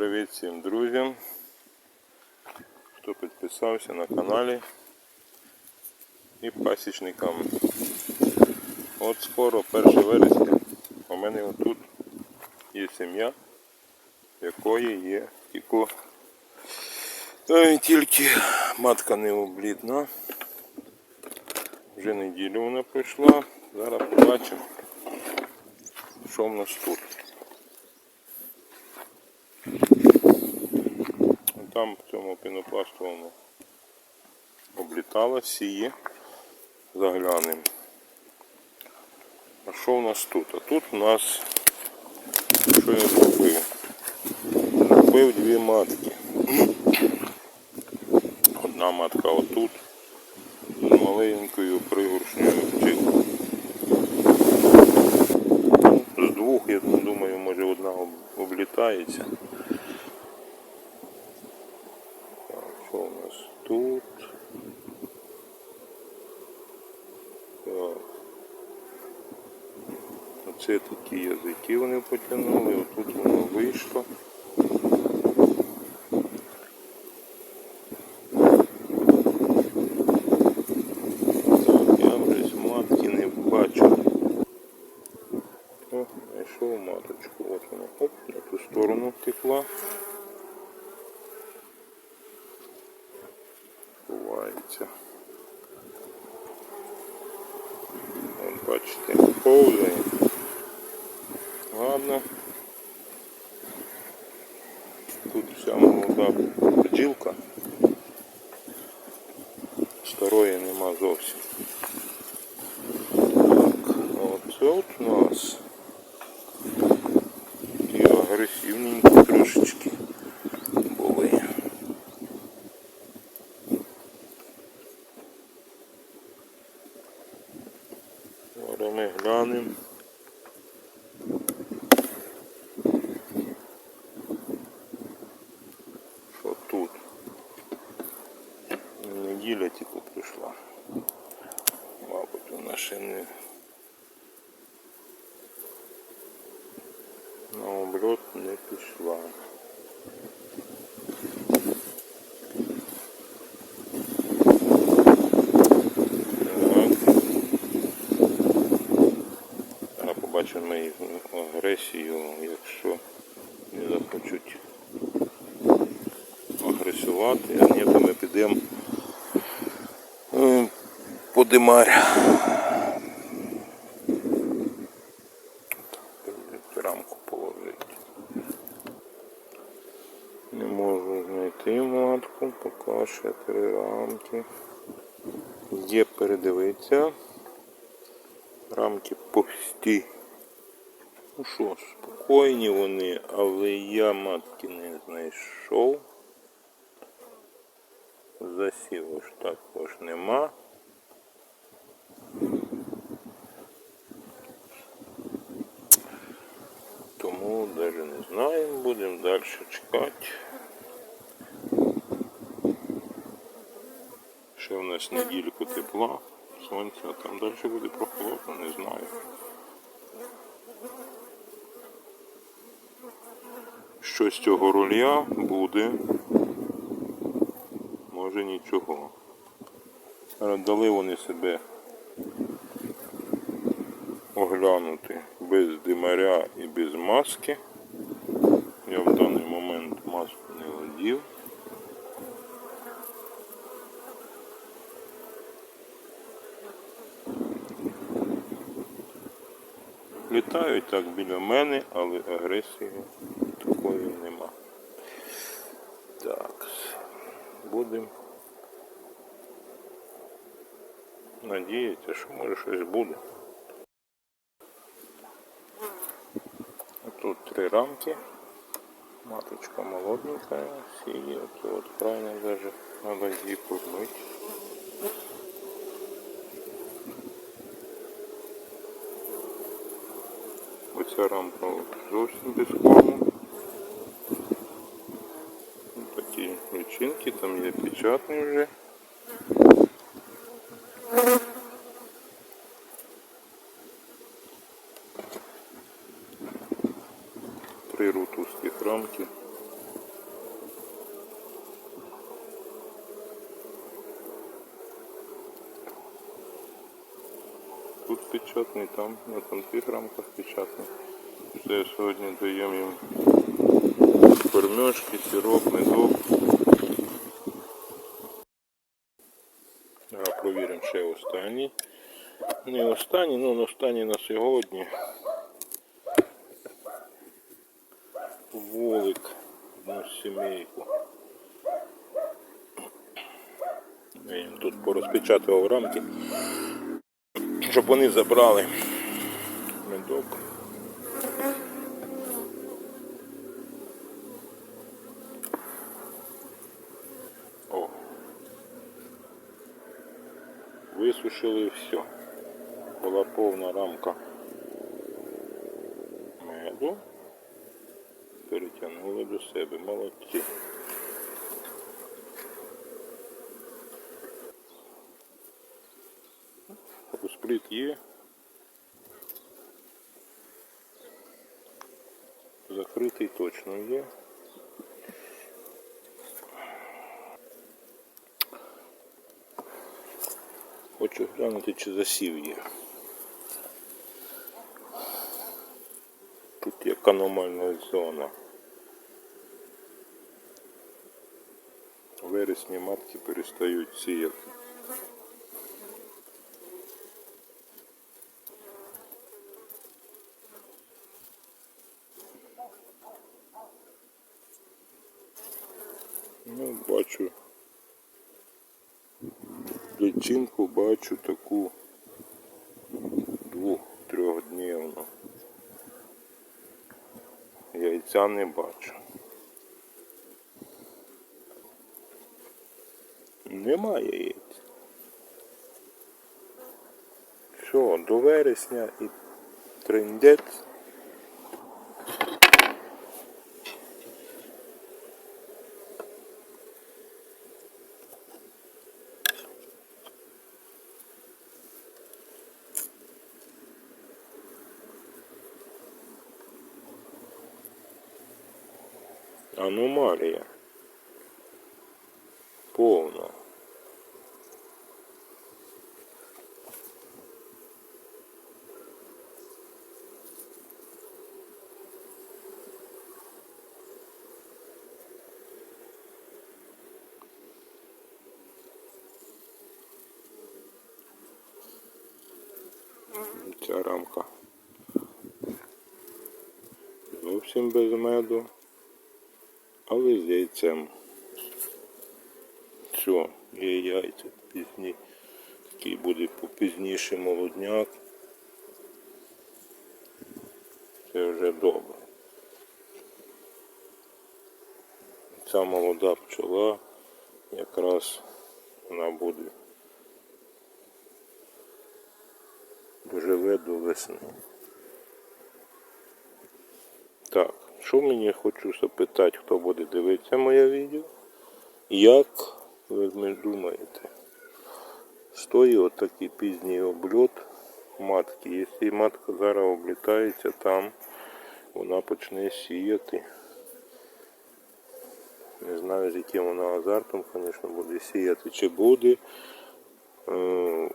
Привіт всім друзям, хто підписався на каналі і пасічникам. От скоро 1 вересня у мене отут є сім'я, якої є тільки, тільки матка не облідна. Вже неділю вона пройшла. Зараз побачимо, що в нас тут. Там в цьому пінопластовому облітала, сіє. Заглянемо. А що у нас тут? А тут у нас що я зробив? Зробив дві матки. Одна матка отут з маленькою пригоршнею вчила. З двох, я думаю, може одна облітається. Так, що у нас тут? Так. Оце такі язики вони потягнули, отут воно вийшло. Я вже з матки не бачу. О, знайшов маточку. От вона, оп, на ту сторону втекла. Ховається. Бачите, повзає. Ладно. Тут вся молода бджілка. Старої нема зовсім. Так, а оце от у нас і Неділя тільки прийшла. Мабуть, вона ще не на не пішла. Зараз побачимо їх агресію, якщо не захочуть агресувати, а ні, то ми підемо по димаря. Рамку положити. Не можу знайти матку, поки ще три рамки. Є передивитися. Рамки пусті. Ну що, спокійні вони, але я матки не знайшов. Засіву ж також нема. Тому навіть не знаємо, будемо далі чекати. Ще недільку тепла, сонця, а там далі буде прохолодно, не знаю. Що з цього рулья буде, може нічого. Дали вони себе оглянути без димаря і без маски. Я в даний момент маску не одів. Літають так біля мене, але агресії такої нема. Так, будемо надіятися, що може щось буде. Тут три рамки. Маточка молоденькая, сіє, от, от правильно даже надо її помити. Оця рампа зовсім без кому. Такі личинки, там є печатний вже. Три рутовських рамки. Печатний, там на тонких рамках печатний. Все сьогодні даємо їм кормежки, сироп, медок. А провіримо ще останній. Не останній, ну останній на сьогодні. Волик, одну сімейку. Я їм тут порозпечатував рамки, щоб вони забрали медок. О. Висушили все. Була повна рамка меду. Перетягнули до себе. Молодці. Спліт є. Закритий точно є. Хочу глянути, чи засів є. Тут є аномальна зона. У вересні матки перестають сіяти. Ну, бачу личинку бачу таку двох-трьохдневну. Яйця не бачу. Немає яєць. Що, до вересня і триндець. Аномалія. Повна. Ця рамка зовсім без меду але з яйцем. Все, є яйця пізні. Такий буде попізніше молодняк. Це вже добре. Ця молода пчола якраз вона буде доживе до весни. Так, що мені хочу запитати, хто буде дивитися моє відео? Як ви думаєте, стоїть отакий пізній обльот матки. Якщо матка зараз облітається там, вона почне сіяти. Не знаю, з яким вона азартом, звісно, буде сіяти, чи буде. Е,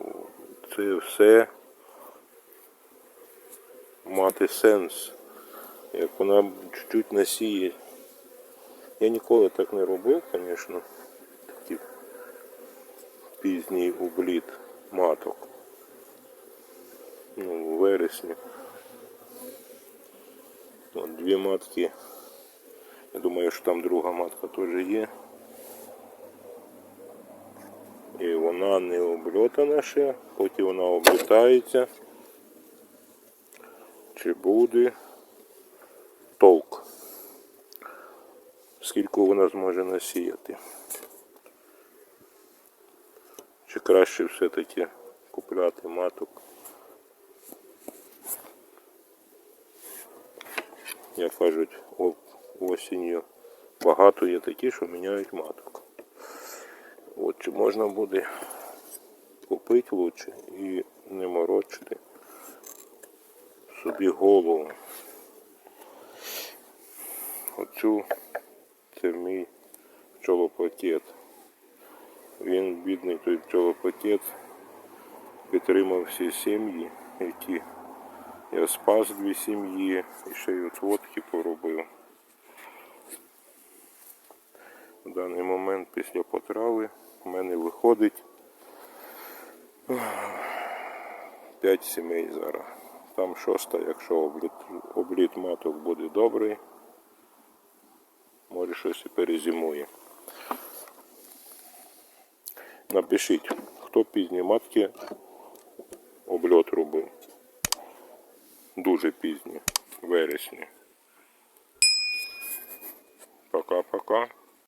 Це все мати сенс як вона чуть-чуть насіє. Я ніколи так не робив, звісно, такий пізній обліт маток. Ну, у вересні. От дві матки. Я думаю, що там друга матка теж є. І вона не обльотана ще, потім вона облітається. Чи буде Скільки вона зможе насіяти? Чи краще все-таки купляти маток? Як кажуть, осінню багато є такі, що міняють маток. От чи можна буде купити лучше і не морочити собі голову. Оцю це мій пчолопакет. Він бідний той пчолопакет підтримав всі сім'ї. які я спас дві сім'ї і ще й отводки поробив. В даний момент після потрави в мене виходить 5 сімей зараз. Там шоста, якщо обліт, обліт маток буде добрий, може щось і перезимує. Напишіть, хто пізні матки обльот робив. Дуже пізні, вересні. Пока-пока.